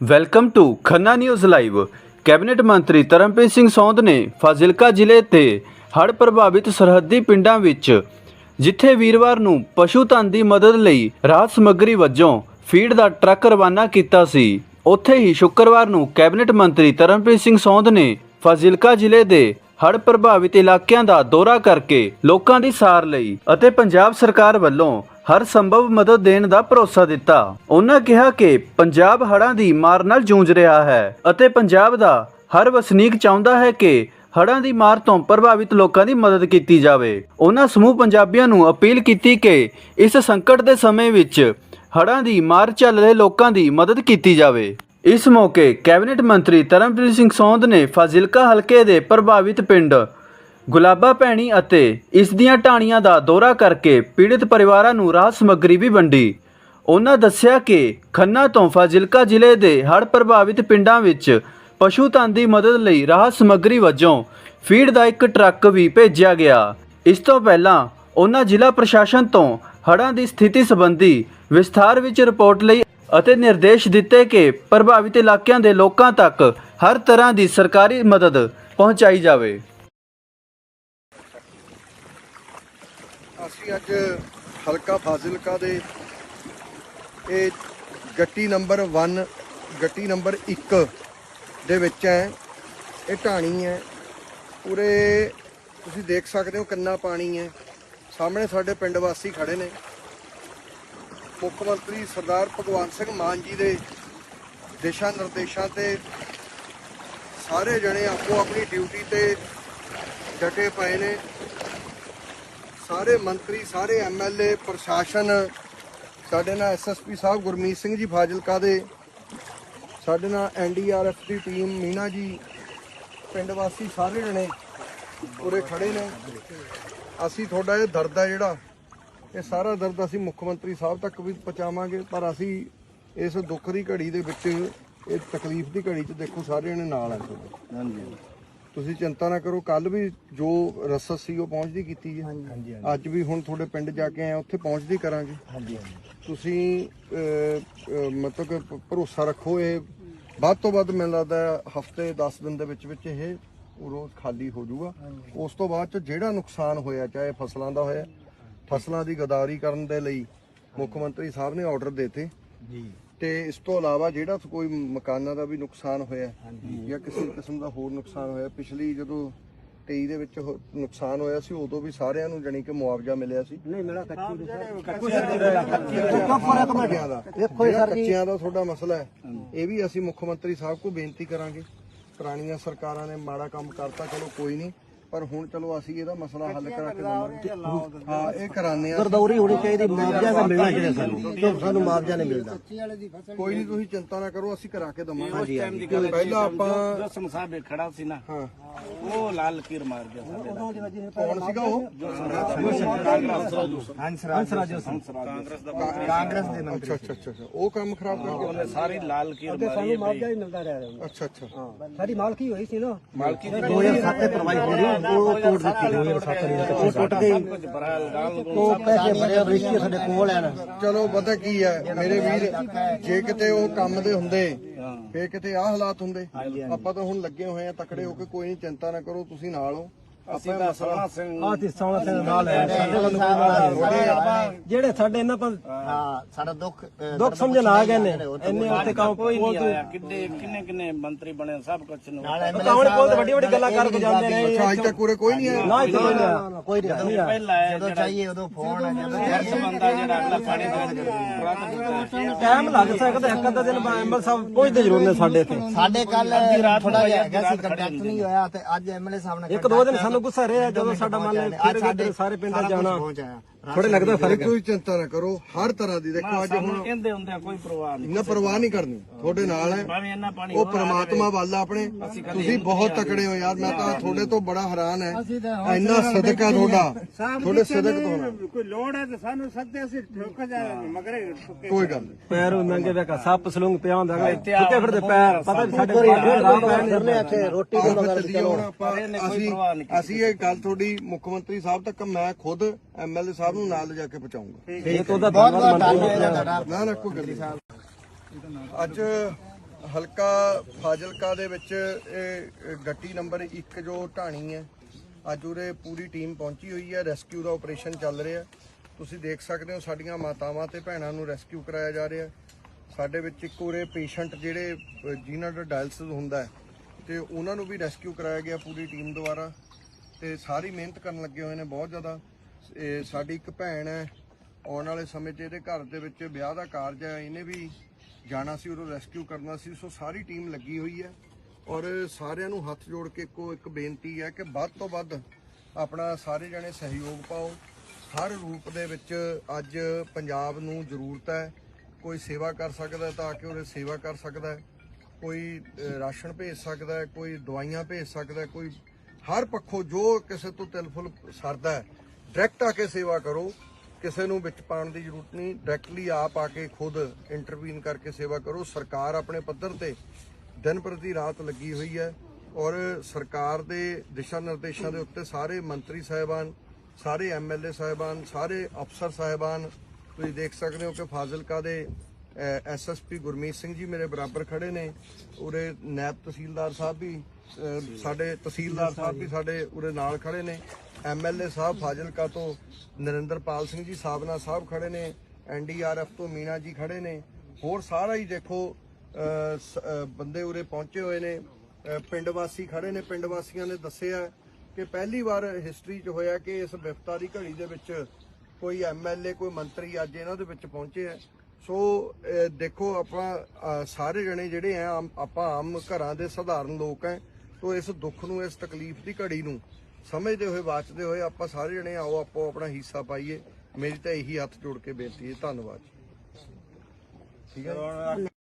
Welcome to Khanna news live cabinet ਮੰਤਰੀ ਤਰਨਪ੍ਰੀਤ ਸਿੰਘ ਸੌਂਦ ਨੇ ਫਾਜ਼ਿਲਕਾ ਜ਼ਿਲ੍ਹੇ ਤੇ ਹੜ੍ਹ ਪ੍ਰਭਾਵਿਤ ਸਰਹੱਦੀ ਪਿੰਡਾਂ ਵਿੱਚ ਜਿੱਥੇ ਵੀਰਵਾਰ ਨੂੰ ਪਸ਼ੂ ਧਨ ਦੀ ਮਦਦ ਲਈ ਰਾਹਤ ਸਮੱਗਰੀ ਵਜੋਂ ਫੀਡ ਦਾ ਟਰੱਕ ਰਵਾਨਾ ਕੀਤਾ ਸੀ, ਉੱਥੇ ਹੀ ਸ਼ੁੱਕਰਵਾਰ ਨੂੰ ਕੈਬਨਿਟ ਮੰਤਰੀ ਤਰਨਪ੍ਰੀਤ ਸਿੰਘ ਸੌਂਦ ਨੇ ਫਾਜ਼ਿਲਕਾ ਜ਼ਿਲ੍ਹੇ ਦੇ ਹੜ੍ਹ ਪ੍ਰਭਾਵਿਤ ਇਲਾਕਿਆਂ ਦਾ ਦੌਰਾ ਕਰਕੇ ਲੋਕਾਂ ਦੀ ਸਾਰ ਲਈ ਅਤੇ ਪੰਜਾਬ ਸਰਕਾਰ ਵੱਲੋਂ ਹਰ ਸੰਭਵ ਮਦਦ ਦੇਣ ਦਾ ਭਰੋਸਾ ਦਿੱਤਾ। ਉਹਨਾਂ ਕਿਹਾ ਕਿ ਪੰਜਾਬ ਹੜ੍ਹਾਂ ਦੀ ਮਾਰ ਨਾਲ ਜੂਝ ਰਿਹਾ ਹੈ ਅਤੇ ਪੰਜਾਬ ਦਾ ਹਰ ਵਸਨੀਕ ਚਾਹੁੰਦਾ ਹੈ ਕਿ ਹੜ੍ਹਾਂ ਦੀ ਮਾਰ ਤੋਂ ਪ੍ਰਭਾਵਿਤ ਲੋਕਾਂ ਦੀ ਮਦਦ ਕੀਤੀ ਜਾਵੇ। ਉਹਨਾਂ ਸਮੂਹ ਪੰਜਾਬੀਆਂ ਨੂੰ ਅਪੀਲ ਕੀਤੀ ਕਿ ਇਸ ਸੰਕਟ ਦੇ ਸਮੇਂ ਵਿੱਚ ਹੜ੍ਹਾਂ ਦੀ ਮਾਰ ਚੱਲ ਰਹੇ ਲੋਕਾਂ ਦੀ ਮਦਦ ਕੀਤੀ ਜਾਵੇ। ਇਸ ਮੌਕੇ ਕੈਬਨਿਟ ਮੰਤਰੀ ਤਰਨਪ੍ਰੀਤ ਸਿੰਘ ਸੌਂਦ ਨੇ ਫਾਜ਼ਿਲਕਾ ਹਲਕੇ ਦੇ ਪ੍ਰਭਾਵਿਤ ਪਿੰਡ ਗੁਲਾਬਾ ਭੈਣੀ ਅਤੇ ਇਸ ਦੀਆਂ ਢਾਣੀਆਂ ਦਾ ਦੌਰਾ ਕਰਕੇ ਪੀੜਿਤ ਪਰਿਵਾਰਾਂ ਨੂੰ ਰਾਹਤ ਸਮੱਗਰੀ ਵੀ ਵੰਡੀ। ਉਹਨਾਂ ਦੱਸਿਆ ਕਿ ਖੰਨਾ ਤੋਂ ਫਾਜ਼ਿਲਕਾ ਜ਼ਿਲ੍ਹੇ ਦੇ ਹੜ੍ਹ ਪ੍ਰਭਾਵਿਤ ਪਿੰਡਾਂ ਵਿੱਚ ਪਸ਼ੂ ਧਨ ਦੀ ਮਦਦ ਲਈ ਰਾਹਤ ਸਮੱਗਰੀ ਵਜੋਂ ਫੀਡ ਦਾ ਇੱਕ ਟਰੱਕ ਵੀ ਭੇਜਿਆ ਗਿਆ। ਇਸ ਤੋਂ ਪਹਿਲਾਂ ਉਹਨਾਂ ਜ਼ਿਲ੍ਹਾ ਪ੍ਰਸ਼ਾਸਨ ਤੋਂ ਹੜ੍ਹਾਂ ਦੀ ਸਥਿਤੀ ਸੰਬੰਧੀ ਵਿਸਥਾਰ ਵਿੱਚ ਰਿਪੋਰਟ ਲਈ ਅਤੇ ਨਿਰਦੇਸ਼ ਦਿੱਤੇ ਕਿ ਪ੍ਰਭਾਵਿਤ ਇਲਾਕਿਆਂ ਦੇ ਲੋਕਾਂ ਤੱਕ ਹਰ ਤਰ੍ਹਾਂ ਦੀ ਸਰਕਾਰੀ ਮਦਦ ਪਹੁੰਚਾਈ ਜਾਵੇ। ਅਸੀਂ ਅੱਜ ਹਲਕਾ ਫਾਜ਼ਿਲਕਾ ਦੇ ਇਹ ਗੱਟੀ ਨੰਬਰ 1 ਗੱਟੀ ਨੰਬਰ 1 ਦੇ ਵਿੱਚ ਹੈ। ਇਹ ਢਾਣੀ ਹੈ। ਪੂਰੇ ਤੁਸੀਂ ਦੇਖ ਸਕਦੇ ਹੋ ਕਿੰਨਾ ਪਾਣੀ ਹੈ। ਸਾਹਮਣੇ ਸਾਡੇ ਪਿੰਡ ਵਾਸੀ ਖੜੇ ਨੇ। ਮੁੱਖ ਮੰਤਰੀ ਸਰਦਾਰ ਭਗਵੰਤ ਸਿੰਘ ਮਾਨ ਜੀ ਦੇ ਦਿਸ਼ਾ ਨਿਰਦੇਸ਼ਾਂ ਤੇ ਸਾਰੇ ਜਣੇ ਆਪੋ ਆਪਣੀ ਡਿਊਟੀ ਤੇ ਡਟੇ ਪਏ ਨੇ। ਸਾਰੇ ਮੰਤਰੀ, ਸਾਰੇ ਐਮਐਲਏ ਪ੍ਰਸ਼ਾਸਨ, ਸਾਡੇ ਨਾਲ ਐਸਐਸਪੀ ਸਾਹਿਬ ਗੁਰਮੀਤ ਸਿੰਘ ਜੀ ਫਾਜ਼ਿਲਕਾ ਦੇ, ਸਾਡੇ ਨਾਲ ਐਨਡੀਆਰਐਫ ਦੀ ਟੀਮ ਮੀਨਾ ਜੀ, ਪਿੰਡ ਵਾਸੀ ਸਾਰੇ ਜਣੇ ਉਰੇ ਖੜੇ ਨੇ। ਅਸੀਂ ਤੁਹਾਡਾ ਇਹ ਦਰਦ ਹੈ ਜਿਹੜਾ, ਇਹ ਸਾਰਾ ਦਰਦ ਅਸੀਂ ਮੁੱਖ ਮੰਤਰੀ ਸਾਹਿਬ ਤੱਕ ਵੀ ਪਹੁੰਚਾਵਾਂਗੇ, ਪਰ ਅਸੀਂ ਇਸ ਦੁੱਖ ਦੀ ਘੜੀ ਦੇ ਵਿੱਚ, ਇਹ ਤਕਲੀਫ ਦੀ ਘੜੀ 'ਚ ਦੇਖੋ, ਸਾਰੇ ਜਣੇ ਨਾਲ ਆ। ਤੁਹਾਡੇ ਹਾਂਜੀ। ਤੁਸੀਂ ਚਿੰਤਾ ਨਾ ਕਰੋ ਕੱਲ ਵੀ ਜੋ ਰਸਦ ਸੀ ਉਹ ਪਹੁੰਚਦੀ ਕੀਤੀ ਹਾਂਜੀ ਅੱਜ ਵੀ ਹੁਣ ਤੁਹਾਡੇ ਪਿੰਡ ਜਾ ਕੇ ਆਏ ਉੱਥੇ ਪਹੁੰਚਦੀ ਕਰਾਂਗੇ। ਹਾਂਜੀ ਹਾਂਜੀ। ਤੁਸੀਂ ਅਹ, ਅਹ, ਮਤਲਬ ਕਿ ਭ- ਭਰੋਸਾ ਰੱਖੋ ਇਹ। ਵੱਧ ਤੋਂ ਵੱਧ ਮੈਨੂੰ ਲੱਗਦਾ ਹਫ਼ਤੇ 10 ਦਿਨ ਦੇ ਵਿੱਚ ਵਿੱਚ ਇਹ ਰੋਜ਼ ਖਾਲੀ ਹੋ ਜਾਊਗਾ। ਉਸ ਤੋਂ ਬਾਅਦ ਚ ਜਿਹੜਾ ਨੁਕਸਾਨ ਹੋਇਆ ਚਾਹੇ ਫਸਲਾਂ ਦਾ ਹੋਇਆ ਫਸਲਾਂ ਦੀ ਗਦਾਰੀ ਕਰਨ ਦੇ ਲਈ ਮੁੱਖ ਮੰਤਰੀ ਸਾਹਿਬ ਨੇ ਆਰਡਰ ਦਿੱਤੇ। ਜੀ। ਤੇ ਇਸ ਤੋਂ ਇਲਾਵਾ ਜਿਹੜਾ ਕੋਈ ਮਕਾਨਾਂ ਦਾ ਵੀ ਨੁਕਸਾਨ ਹੋਇਆ ਜਾਂ ਕਿਸੇ ਕਿਸਮ ਦਾ ਹੋਰ ਨੁਕਸਾਨ ਹੋਇਆ ਪਿਛਲੀ ਜਦੋਂ 23 ਦੇ ਵਿੱਚ ਹੋ- ਨੁਕਸਾਨ ਹੋਇਆ ਸੀ ਉਦੋਂ ਵੀ ਸਾਰਿਆਂ ਨੂੰ ਜਾਣੀ ਕਿ ਮੁਆਵਜ਼ਾ ਮਿਲਿਆ ਸੀ। ਨਹੀਂ ਮੇਰਾ ਕੱਚੀ ਕੱਚਿਆਂ ਦਾ ਦੇਖੋ ਜਿਹੜਾ ਸਰ ਜੀ ਕੱਚਿਆਂ ਦਾ ਤੁਹਾਡਾ ਮਸਲਾ ਹੈ ਇਹ ਵੀ ਅਸੀਂ ਮੁੱਖ ਮੰਤਰੀ ਸਾਹਿਬ ਕੋ ਬੇਨਤੀ ਕਰਾਂਗੇ। ਪੁਰਾਣੀਆਂ ਸਰਕਾਰਾਂ ਨੇ ਮਾੜਾ ਕੰਮ ਕਰਤਾ ਚਲੋ ਕੋਈ ਨਹੀਂ। ਪਰ ਹੁਣ ਚਲੋ ਅਸੀਂ ਇਹਦਾ ਮਸਲਾ ਹੱਲ ਕਰਾ ਕੇ ਦਵਾਂਗੇ ਹਾਂ ਇਹ ਕਰਾਣੇ ਆ ਗਰਦੌਰੀ ਹੋਣੀ ਚਾਹੀਦੀ ਮੁਆਵਜ਼ਾ ਤਾਂ ਮਿਲਣਾ ਚਾਹੀਦਾ ਸਾਨੂੰ। ਸਾਨੂੰ ਮੁਆਵਜ਼ਾ ਨਹੀਂ ਮਿਲਦਾ। ਕੋਈ ਨਹੀਂ ਤੁਸੀਂ ਚਿੰਤਾ ਨਾ ਕਰੋ ਅਸੀਂ ਕਰਾ ਕੇ ਦਵਾਂਗੇ। ਪਹਿਲਾਂ ਆਪਾਂ ਦਸਮ ਸਾਹਿਬ ਖੜਾ ਸੀ ਨਾ ਹਾਂ। ਉਹ ਲਾਲ ਕੀਰ ਮਾਰ ਗਿਆ ਸਾਡੇ ਨਾਲ। ਕੌਣ ਸੀਗਾ ਉਹ? ਹੰਸ ਰਾਜੋ। ਕਾਂਗਰਸ ਦਾ ਕਾਂਗਰਸ ਦੇ ਅੱਛਾ ਅੱਛਾ ਅੱਛਾ ਅੱਛਾ। ਉਹ ਕੰਮ ਖਰਾਬ ਕਰ ਉਹਨੇ ਸਾਰੀ ਲਾਲ ਕੀਰ ਮਾਰੀ ਹੀ ਮਿਲਦਾ ਰਿਹਾ ਗਿਆ ਅੱਛਾ ਅੱਛਾ। ਸਾਡੀ ਮਾਲਕੀ ਹੋਈ ਸੀ ਨਾ। ਮਾਲਕੀ 2007 ਤੇ ਪ੍ਰਵਾਈ ਹੋ ਰਹੀ ਉਹ ਤੋੜ ਦਿੱਤੀ 2007 ਦੀ ਉਹ ਟੁੱਟ ਗਈ। ਕੁਝ ਬਰਾਲ ਗਾਲ ਉਹ ਪੈਸੇ ਭਰੇ ਰਜਿਸਟਰੀ ਸਾਡੇ ਕੋਲ ਹੈ ਨਾ ਚਲੋ ਪਤਾ ਕੀ ਹੈ ਮੇਰੇ ਵੀਰ ਜੇ ਕਿਤੇ ਉਹ ਕੰਮ ਦੇ ਹੁੰਦੇ ਫੇਰ ਕਿਤੇ ਆਹ ਹਾਲਾਤ ਹੁੰਦੇ। ਆਪਾਂ ਤਾਂ ਹੁਣ ਲੱਗੇ ਹੋਏ ਆ ਤਕੜੇ ਹੋ ਕੇ ਕੋਈ ਨਹੀਂ ਚਿੰਤਾ ਨਾ ਕਰੋ ਤੁਸੀਂ ਨਾਲ ਹੋ। ਅਸੀਂ ਸੋਹਣਾ ਸਿੰਘ ਆਹ ਤੇ ਸੋਹਣਾ ਸਿੰਘ ਨਾਲ ਹੈ ਸਾਡੇ ਵੱਲ ਕੋਈ ਨਹੀਂ। ਜਿਹੜੇ ਸਾਡੇ ਇਹਨਾਂ ਪਰ ਹਾਂ ਸਾਡਾ ਦੁੱਖ ਦੁੱਖ ਸਮਝਣ ਆ ਗਏ ਨੇ। ਇੰਨੇ ਉੱਤੇ ਕੰਮ ਕੋਈ ਨਹੀਂ ਆਇਆ। ਕਿੰਨੇ ਕਿੰਨੇ ਕਿੰਨੇ ਮੰਤਰੀ ਬਣੇ ਸਭ ਕੁਝ ਨੂੰ ਕਾਵਣ ਕੋਲ ਵੱਡੀ ਵੱਡੀ ਗੱਲਾਂ ਕਰਕੇ ਜਾਂਦੇ ਨੇ ਅੱਛਾ ਅੱਜ ਤੱਕ ਉਰੇ ਕੋਈ ਨਹੀਂ ਆਇਆ। ਨਾ ਇੱਥੇ ਕੋਈ ਨਹੀਂ ਕੋਈ ਨਹੀਂ ਪਹਿਲਾਂ ਆਇਆ ਜਦੋਂ ਚਾਹੀਏ ਉਦੋਂ ਫੋਨ ਜਦੋਂ। ਦਰਸ ਬੰਦਾ ਜਿਹੜਾ ਅਗਲਾ ਪਾਣੀ ਦੇ ਟਰੱਕ ਦਿੱਤਾ। ਟਾਈਮ ਲੱਗ ਸਕਦਾ ਇੱਕ ਅੱਧਾ ਦਿਨ ਐਮਐਲ ਸਾਹਿਬ ਪਹੁੰਚਦੇ ਜ਼ਰੂਰ ਨੇ ਸਾਡੇ ਇੱਥੇ। ਸਾਡੇ ਕੱਲ ਥੋੜਾ ਜਿਹਾ ਹੈਗਾ ਸੀ ਕੰਟੈਕਟ ਨਹੀਂ ਹੋਇਆ ਤੇ ਅੱਜ ਐਮਐਲਏ ਸਾਹਿਬ ਨਾਲ ਇੱਕ ਦੋ ਦਿਨ ਸਾਨੂੰ ਗੁੱਸਾ ਰਿਹਾ ਜਦੋਂ ਸਾਡਾ ਮੰਨ ਲੈ ਫਿਰ ਸਾਡੇ ਸਾਰੇ ਪਿੰਡਾਂ ਜਾਣਾ। ਪਹੁੰਚ ਆਇਆ ਥੋੜੇ ਲੱਗਦਾ ਫ਼ਰਕ ਕੋਈ ਚਿੰਤਾ ਨਾ ਕਰੋ ਹਰ ਤਰ੍ਹਾਂ ਦੀ ਦੇਖੋ ਅੱਜ ਹੁਣ ਕਹਿੰਦੇ ਹੁੰਦੇ ਆ ਕੋਈ ਪਰਵਾਹ ਨਹੀਂ। ਇੰਨਾ ਪਰਵਾਹ ਨਹੀਂ ਕਰਨੀ ਤੁਹਾਡੇ ਨਾਲ ਹੈ। ਉਹ ਪ੍ਰਮਾਤਮਾ ਵੱਲ ਆਪਣੇ। ਤੁਸੀਂ ਬਹੁਤ ਤਕੜੇ ਹੋ ਯਾਰ ਮੈਂ ਤਾਂ ਤੁਹਾਡੇ ਤੋਂ ਬੜਾ ਹੈਰਾਨ ਹੈ। ਇੰਨਾ ਸਦਕਾ ਤੁਹਾਡਾ। ਤੁਹਾਡੇ ਸਦਕ ਤੋਂ ਕੋਈ ਲੋੜ ਹੈ ਤਾਂ ਸਾਨੂੰ ਸੱਦੇ ਅਸੀਂ ਠੋਕ ਜਾ ਮਗਰੇ ਕੋਈ ਗੱਲ ਨਹੀਂ। ਪੈਰ ਨੰਗੇ ਵੇਖਾ ਸੱਪ ਸਲੂੰਗ ਪਿਆ ਹੁੰਦਾ ਹੈ ਸੁੱਕੇ ਫਿਰਦੇ ਪੈਰ ਪਤਾ ਵੀ ਸਾਡੇ ਪੈਰ ਫਿਰਨੇ ਇੱਥੇ ਰੋਟੀ ਚੱਲੀਏ ਹੁਣ ਆਪਾਂ ਅਸੀਂ ਅਸੀਂ ਇਹ ਗੱਲ ਤੁਹਾਡੀ ਮੁੱਖ ਮੰਤਰੀ ਸਾਹਿਬ ਤੱਕ ਮੈਂ ਖੁਦ ਐਮਐਲਏ ਸਾਹਿਬ ਨੂੰ ਨਾਲ ਲਿਜਾ ਕੇ ਪਹੁੰਚਾਉਂਗਾ। ਇਹ ਤੋਂ ਦਾ ਧੰਨਵਾਦ ਨਾ ਨਾ ਕੋਈ ਗੱਲ ਨਹੀਂ। ਅੱਜ ਹਲਕਾ ਫਾਜ਼ਿਲਕਾ ਦੇ ਵਿੱਚ ਇਹ ਗੱਟੀ ਨੰਬਰ 1 ਜੋ ਢਾਣੀ ਹੈ ਅੱਜ ਉਰੇ ਪੂਰੀ ਟੀਮ ਪਹੁੰਚੀ ਹੋਈ ਹੈ ਰੈਸਕਿਊ ਦਾ ਆਪਰੇਸ਼ਨ ਚੱਲ ਰਿਹਾ। ਤੁਸੀਂ ਦੇਖ ਸਕਦੇ ਹੋ ਸਾਡੀਆਂ ਮਾਤਾਵਾਂ ਤੇ ਭੈਣਾਂ ਨੂੰ ਰੈਸਕਿਊ ਕਰਾਇਆ ਜਾ ਰਿਹਾ। ਸਾਡੇ ਵਿੱਚ ਇੱਕ ਉਰੇ ਪੇਸ਼ੈਂਟ ਜਿਹੜੇ ਜਿਨ੍ਹਾਂ ਦਾ ਡਾਇਲਸਿਸ ਹੁੰਦਾ ਹੈ ਤੇ ਉਹਨਾਂ ਨੂੰ ਵੀ ਰੈਸਕਿਊ ਕਰਾਇਆ ਗਿਆ ਪੂਰੀ ਟੀਮ ਦੁਆਰਾ। ਤੇ ਸਾਰੀ ਮਿਹਨਤ ਕਰਨ ਲੱਗੇ ਹੋਏ ਨੇ ਬਹੁਤ ਜ਼ਿਆਦਾ। ਇਹ ਸਾਡੀ ਇੱਕ ਭੈਣ ਹੈ। ਆਉਣ ਵਾਲੇ ਸਮੇਂ 'ਚ ਇਹਦੇ ਘਰ ਦੇ ਵਿੱਚ ਵਿਆਹ ਦਾ ਕਾਰਜ ਹੈ। ਇਹਨੇ ਵੀ ਜਾਣਾ ਸੀ, ਉਹਨੂੰ ਰੈਸਕਿਊ ਕਰਨਾ ਸੀ। ਸੋ ਸਾਰੀ ਟੀਮ ਲੱਗੀ ਹੋਈ ਹੈ ਔਰ ਸਾਰਿਆਂ ਨੂੰ ਹੱਥ ਜੋੜ ਕੇ ਇੱਕੋ ਇੱਕ ਬੇਨਤੀ ਹੈ ਕਿ ਵੱਧ ਤੋਂ ਵੱਧ ਆਪਣਾ ਸਾਰੇ ਜਣੇ ਸਹਿਯੋਗ ਪਾਓ। ਹਰ ਰੂਪ ਦੇ ਵਿੱਚ ਅੱਜ ਪੰਜਾਬ ਨੂੰ ਜ਼ਰੂਰਤ ਹੈ। ਕੋਈ ਸੇਵਾ ਕਰ ਸਕਦਾ ਤਾਂ ਕਿ ਉਹਦੇ ਸੇਵਾ ਕਰ ਸਕਦਾ ਕੋਈ ਰਾਸ਼ਨ ਭੇਜ ਸਕਦਾ ਕੋਈ ਦਵਾਈਆਂ ਭੇਜ ਸਕਦਾ ਕੋਈ ਹਰ ਪੱਖੋਂ ਜੋ ਕਿਸੇ ਤੋਂ ਤਿਲਫੁਲ ਸਰਦਾ ਡਾਇਰੈਕਟ ਆ ਕੇ ਸੇਵਾ ਕਰੋ, ਕਿਸੇ ਨੂੰ ਵਿੱਚ ਪਾਉਣ ਦੀ ਜ਼ਰੂਰਤ ਨਹੀਂ, ਡਾਇਰੈਕਟਲੀ ਆਪ ਆ ਕੇ ਖੁਦ ਇੰਟਰਵੀਨ ਕਰਕੇ ਸੇਵਾ ਕਰੋ। ਸਰਕਾਰ ਆਪਣੇ ਪੱਧਰ ਤੇ ਦਿਨ ਪ੍ਰਤੀ ਰਾਤ ਲੱਗੀ ਹੋਈ ਹੈ ਔਰ ਸਰਕਾਰ ਦੇ ਦਿਸ਼ਾ ਨਿਰਦੇਸ਼ਾਂ ਦੇ ਉੱਤੇ ਸਾਰੇ ਮੰਤਰੀ ਸਾਹਿਬਾਨ, ਸਾਰੇ ਐਮਐਲਏ ਸਾਹਿਬਾਨ, ਸਾਰੇ ਅਫਸਰ ਸਾਹਿਬਾਨ, ਤੁਸੀਂ ਦੇਖ ਸਕਦੇ ਹੋ ਕਿ ਫਾਜ਼ਿਲਕਾ ਦੇ ਐਸਐਸਪੀ ਗੁਰਮੀਤ ਸਿੰਘ ਜੀ ਮੇਰੇ ਬਰਾਬਰ ਖੜੇ ਨੇ, ਉਰੇ ਨੈਬ ਤਹਿਸੀਲਦਾਰ ਸਾਹਿਬ ਵੀ ਸਾਡੇ ਤਹਿਸੀਲਦਾਰ ਸਾਹਿਬ ਵੀ ਸਾਡੇ ਉਰੇ ਨਾਲ ਖੜੇ ਨੇ। ਐਮਐਲਏ ਸਾਹਿਬ ਫਾਜ਼ਿਲਕਾ ਤੋਂ ਨਰਿੰਦਰਪਾਲ ਸਿੰਘ ਜੀ ਸਾਬਨਾ ਸਾਹਿਬ ਖੜੇ ਨੇ, ਐਨਡੀਆਰਐਫ ਤੋਂ ਮੀਨਾ ਜੀ ਖੜੇ ਨੇ, ਹੋਰ ਸਾਰਾ ਹੀ ਦੇਖੋ ਬੰਦੇ ਉਰੇ ਪਹੁੰਚੇ ਹੋਏ ਨੇ ਪਿੰਡ ਵਾਸੀ ਖੜੇ ਨੇ, ਪਿੰਡ ਵਾਸੀਆਂ ਨੇ ਦੱਸਿਆ ਕਿ ਪਹਿਲੀ ਵਾਰ ਹਿਸਟਰੀ 'ਚ ਹੋਇਆ ਕਿ ਇਸ ਵਿਪਤਾਰੀ ਘੜੀ ਦੇ ਵਿੱਚ ਕੋਈ ਐਮਐਲਏ, ਕੋਈ ਮੰਤਰੀ ਅੱਜ ਇਹਨਾਂ ਦੇ ਵਿੱਚ ਪਹੁੰਚੇ ਹੈ ਸੋ ਦੇਖੋ ਆਪਾਂ ਸਾਰੇ ਜਣੇ ਜਿਹੜੇ ਆ, ਆਮ- ਆਪਾਂ ਆਮ ਘਰਾਂ ਦੇ ਸਧਾਰਨ ਲੋਕ ਹੈ ਤੋ ਇਸ ਦੁੱਖ ਨੂੰ, ਇਸ ਤਕਲੀਫ ਦੀ ਘੜੀ ਨੂੰ ਸਮਝਦੇ ਹੋਏ, ਵਾਚਦੇ ਹੋਏ ਆਪਾਂ ਸਾਰੇ ਜਣੇ ਆਓ, ਆਪੋ ਆਪਣਾ ਹਿੱਸਾ ਪਾਈਏ। ਮੇਰੀ ਤਾਂ ਇਹੀ ਹੱਥ ਜੋੜ ਕੇ ਬੇਨਤੀ ਹੈ। ਧੰਨਵਾਦ ਠੀਕ ਹੈ